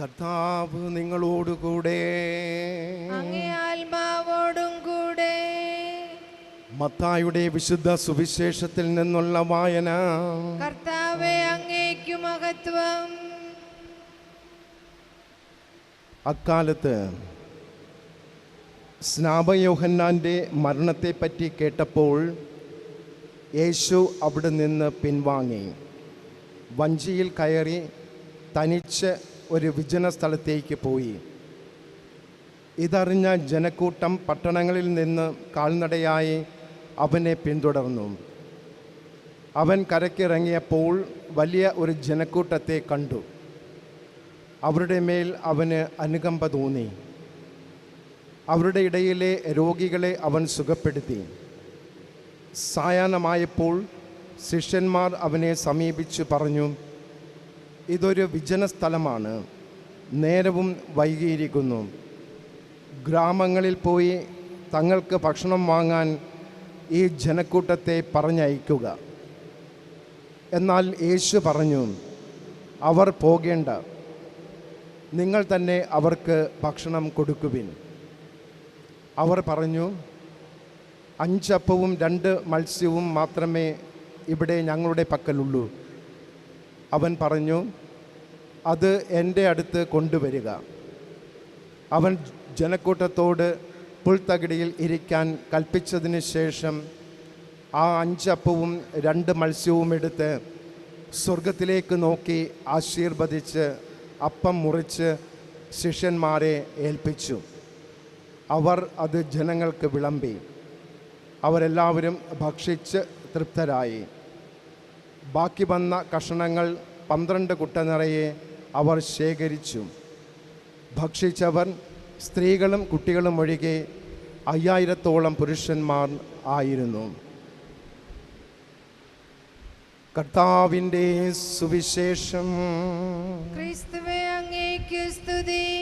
കർത്താവ് നിങ്ങളോടുകൂടെ ആത്മാവോടും കൂടെ. മത്തായുടെ വിശുദ്ധ സുവിശേഷത്തിൽ നിന്നുള്ള വായന. കർത്താവെ അങ്ങേക്കു മഹത്വം. അക്കാലത്ത് സ്നാപയോഹന്നാന്റെ മരണത്തെപ്പറ്റി കേട്ടപ്പോൾ യേശു അവിടെ നിന്ന് പിൻവാങ്ങി. വഞ്ചിയിൽ കയറി തനിച്ച് ഒരു വിജന സ്ഥലത്തേക്ക് പോയി. ഇതറിഞ്ഞ ജനക്കൂട്ടം പട്ടണങ്ങളിൽ നിന്ന് കാൽനടയായി അവനെ പിന്തുടർന്നു. അവൻ കരക്കിറങ്ങിയപ്പോൾ വലിയ ഒരു ജനക്കൂട്ടത്തെ കണ്ടു. അവരുടെ മേൽ അവന് അനുകമ്പ തോന്നി. അവരുടെ ഇടയിലെ രോഗികളെ അവൻ സുഖപ്പെടുത്തി. സായാഹ്നമായപ്പോൾ ശിഷ്യന്മാർ അവനെ സമീപിച്ചു പറഞ്ഞു ഇതൊരു വിജന സ്ഥലമാണ്. നേരവും വൈകിയിരിക്കുന്നു. ഗ്രാമങ്ങളിൽ പോയി തങ്ങൾക്ക് ഭക്ഷണം വാങ്ങാൻ ഈ ജനക്കൂട്ടത്തെ പറഞ്ഞയക്കുക. എന്നാൽ യേശു പറഞ്ഞു അവർ പോകേണ്ട. നിങ്ങൾ തന്നെ അവർക്ക് ഭക്ഷണം കൊടുക്കുവിൻ. അവർ പറഞ്ഞു അഞ്ചപ്പവും രണ്ട് മത്സ്യവും മാത്രമേ ഇവിടെ ഞങ്ങളുടെ പക്കലുള്ളൂ. അവൻ പറഞ്ഞു അത് എന്റെ അടുത്ത് കൊണ്ടുവരിക. അവൻ ജനക്കൂട്ടത്തോട് പുൽത്തകിടിയിൽ ഇരിക്കാൻ കൽപ്പിച്ചതിന് ശേഷം ആ അഞ്ചപ്പവും രണ്ട് മത്സ്യവും എടുത്ത് സ്വർഗത്തിലേക്ക് നോക്കി ആശീർവദിച്ച് അപ്പം മുറിച്ച് ശിഷ്യന്മാരെ ഏൽപ്പിച്ചു. അവർ അത് ജനങ്ങൾക്ക് വിളമ്പി. അവരെല്ലാവരും ഭക്ഷിച്ച് തൃപ്തരായി. ബാക്കി വന്ന കഷണങ്ങൾ പന്ത്രണ്ട് കുട്ട നിറയെ അവർ ശേഖരിച്ചു. ഭക്ഷിച്ചവർ സ്ത്രീകളും കുട്ടികളും ഒഴികെ അയ്യായിരത്തോളം പുരുഷന്മാർ ആയിരുന്നു. കർത്താവിന്റെ സുവിശേഷം. ക്രിസ്തുവേ അങ്ങേക്ക് സ്തുതി.